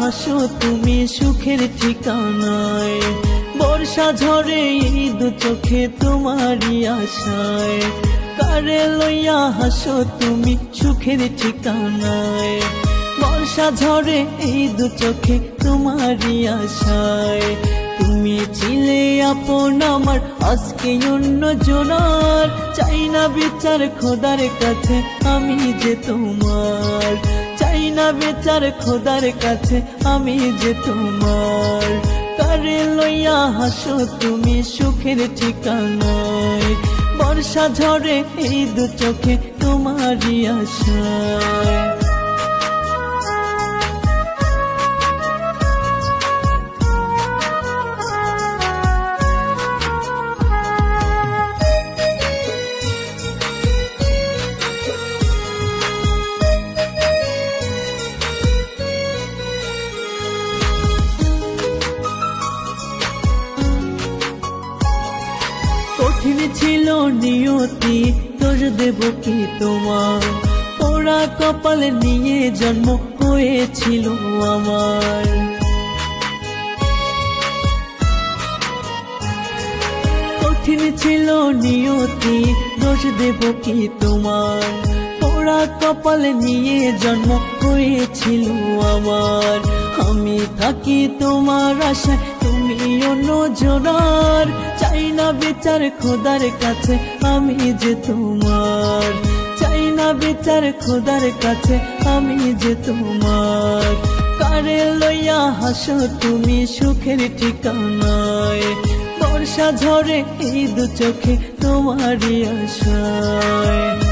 হাসো, তুমি সুখের ঠিকানায়। বর্ষা ঝরে এই দু চোখে তোমারই আশায়। কারে লইয়া হাসো, তুমি সুখের ঠিকানায়। বর্ষা ঝরে এই দু চোখে তোমারই আশায়। তুমি ছিলে আপন আমার, আজকে অন্য জোনার। চাই না বিচার খোদার কাছে, আমি যে তোমার। না বেচার খোদার কাছে, আমি যে তোমার। কারে লইয়া হাসো তুমি সুখের ঠিকানায়। বর্ষা ঝরে এই দু চোখে তোমারই আশায়। ছিল নিয়তি, তোর দেব কি তোমার? ওরা কপাল নিয়ে জন্ম হয়েছিল আমার। কঠিন ছিল নিয়তি, দোষ দেব কি তোমার? ওরা কপাল নিয়ে জন্ম হয়েছিল আমার। আমি থাকি তোমার আশায়, তুমি অন্য জোনার চাই না বিচার খোদার কাছে, আমি যে তোমার। চাই না বিচার খোদার কাছে, আমি যে তোমার। কারে লইয়া হাসো তুমি সুখের ঠিকানায়? বর্ষা ঝরে এই দু চোখে তোমারই আশায়।